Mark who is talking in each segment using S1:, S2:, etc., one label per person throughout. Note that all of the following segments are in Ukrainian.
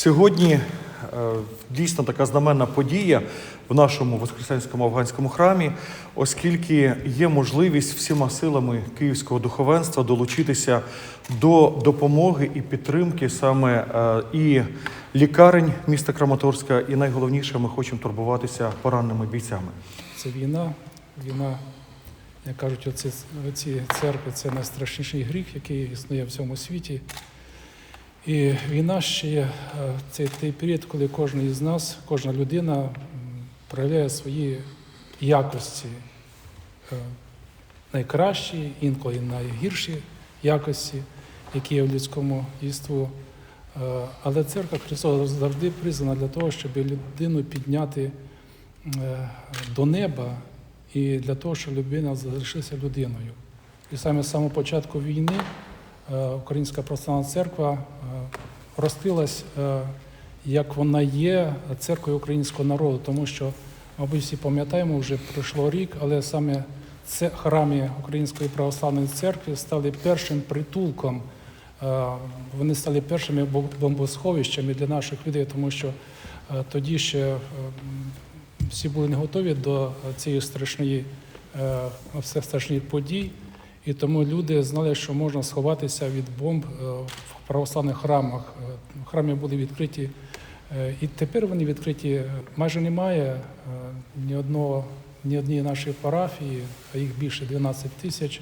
S1: Сьогодні е, дійсно така знаменна подія в нашому Воскресенському афганському храмі, оскільки є можливість всіма силами київського духовенства долучитися до допомоги і підтримки саме е, і лікарень міста Краматорська, і найголовніше, ми хочемо турбуватися пораненими бійцями.
S2: Це війна. Війна, як кажуть, оці, оці церкви це найстрашніший гріх, який існує в цьому світі. І війна ще є е, цей той період, коли кожен із нас, кожна людина проявляє свої якості е, найкращі, інколи найгірші якості, які є в людському єству. Е, Але церква Христова завжди призвана для того, щоб людину підняти до неба і для того, щоб людина залишилася людиною. І саме з самого початку війни Українська православна церква е, розкрилась, е, як вона є церквою українського народу, тому що, мабуть, всі пам'ятаємо, вже пройшло рік, але саме це храмі Української православної церкви стали першим притулком. е, Вони стали першими бомбосховищами для наших людей, тому що е, тоді ще е, всі були не готові до цієї страшної, е, страшних подій, і тому люди знали, що можна сховатися від бомб е, в православних храмах. Е, Храми були відкриті, е, і тепер вони відкриті. Майже немає ні одного, ні однієї нашої парафії, а їх більше 12 тисяч,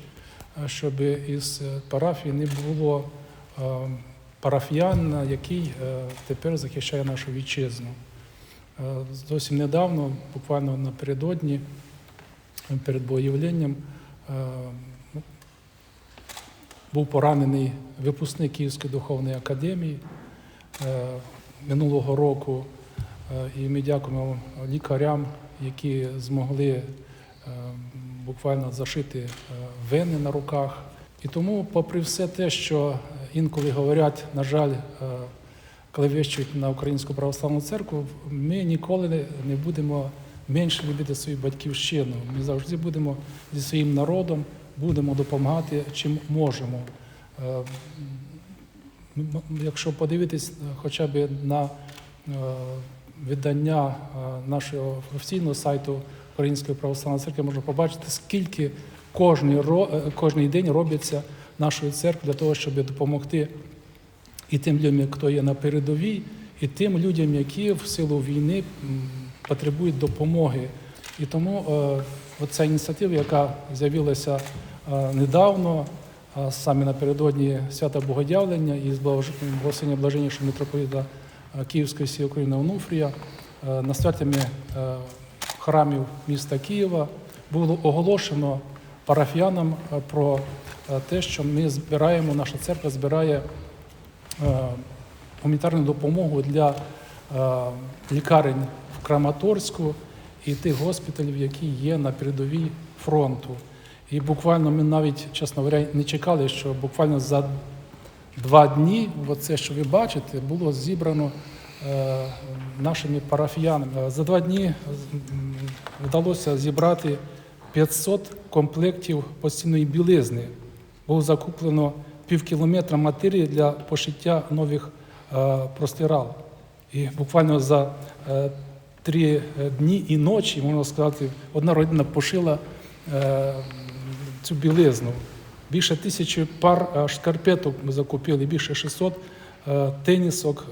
S2: щоб із парафії не було парафіян, який тепер захищає нашу вітчизну. Зовсім недавно, буквально напередодні, перед богоявленням, ну, був поранений випускник Київської духовної академії е, минулого року. Е, І ми дякуємо лікарям, які змогли е, буквально зашити вени на руках. І тому, попри все те, що інколи говорять, на жаль, коли вищують на Українську православну церкву, ми ніколи не будемо менше любити свою батьківщину. Ми завжди будемо зі своїм народом, будемо допомагати чим можемо. Е, Якщо подивитись е, хоча б на е, видання е, нашого офіційного сайту Української православної церкви, можна побачити, скільки кожний, кожний день робиться нашою церквою для того, щоб допомогти і тим людям, хто є на передовій, і тим людям, які в силу війни потребують допомоги. І тому оця ініціатива, яка з'явилася недавно, е, саме напередодні свята Богодявлення і благословення блаженнішого митрополіта е, Київської всієї України Онуфрія, е, настоятелями е, храмів міста Києва було оголошено парафіянам е, про е, те, що ми збираємо, наша церква збирає е, гуманітарну допомогу для е, лікарень в Краматорську і тих госпіталів, які є на передовій фронту. І буквально ми навіть, чесно говоря, не чекали, що буквально за два дні, оце, що ви бачите, було зібрано е, нашими парафіянами. Е, За два дні вдалося зібрати 500 комплектів постільної білизни. Було закуплено пів кілометра матерії для пошиття нових е, простирал. І буквально за три дні і ночі, можна сказати, одна родина пошила цю білизну. Більше тисячі пар е, шкарпеток ми закупили, більше 600 е, тенісок,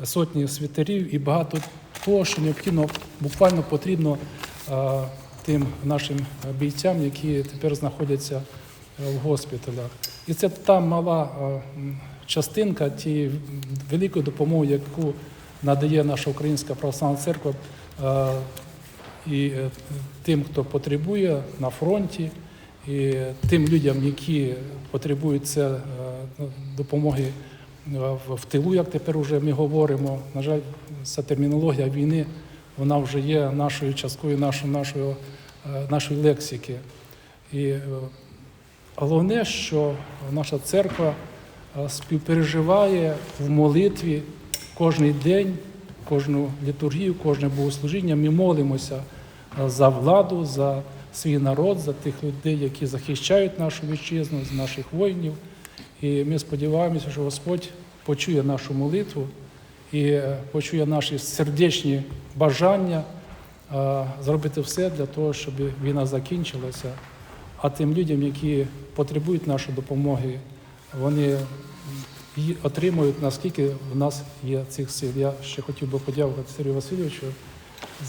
S2: е, сотні світерів і багато того, що необхідно, буквально потрібно тим нашим бійцям, які тепер знаходяться в госпіталях. І це та мала частинка тієї великої допомоги, яку надає наша Українська православна церква і тим, хто потребує на фронті, і тим людям, які потребують це е, допомоги е, в- тилу, як тепер вже ми говоримо. На жаль, ця термінологія війни вона вже є нашою часткою нашої, нашої, е, нашої лексики. І головне, що наша церква співпереживає в молитві кожен день, кожну літургію, кожне богослужіння. Ми молимося за владу, за свій народ, за тих людей, які захищають нашу вітчизну, за наших воїнів. І ми сподіваємося, що Господь почує нашу молитву і е, почує наші сердечні бажання е, зробити все для того, щоб війна закінчилася. А тим людям, які потребують нашої допомоги, вони її отримують, наскільки в нас є цих сил. Я ще хотів би подякувати Сергію Васильовичу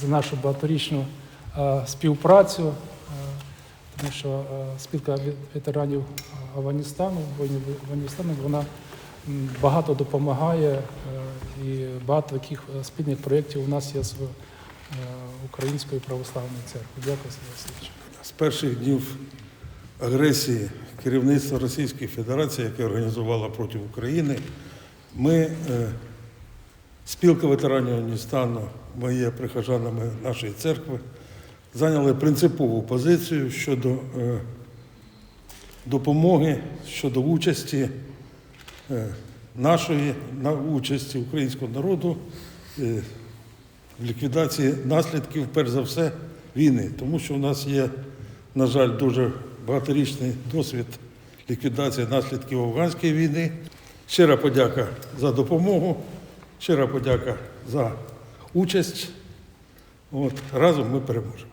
S2: за нашу багаторічну е, співпрацю, що е, спілка ветеранів Афганістану, воїнів Афганістану, вона багато допомагає е, і багато таких е, спільних проєктів у нас є з Українською православною церквою. Дякую, Васильович.
S3: З перших днів агресії керівництва Російської Федерації, яке організувало проти України, ми, спілка ветеранів Афганістану, ми є прихожанами нашої церкви, зайняли принципову позицію щодо е, допомоги, щодо участі е, нашої на участі українського народу е, в ліквідації наслідків, перш за все, війни, тому що у нас є, на жаль, дуже багаторічний досвід ліквідації наслідків афганської війни. Щира подяка за допомогу, щира подяка за участь. От, разом ми переможемо.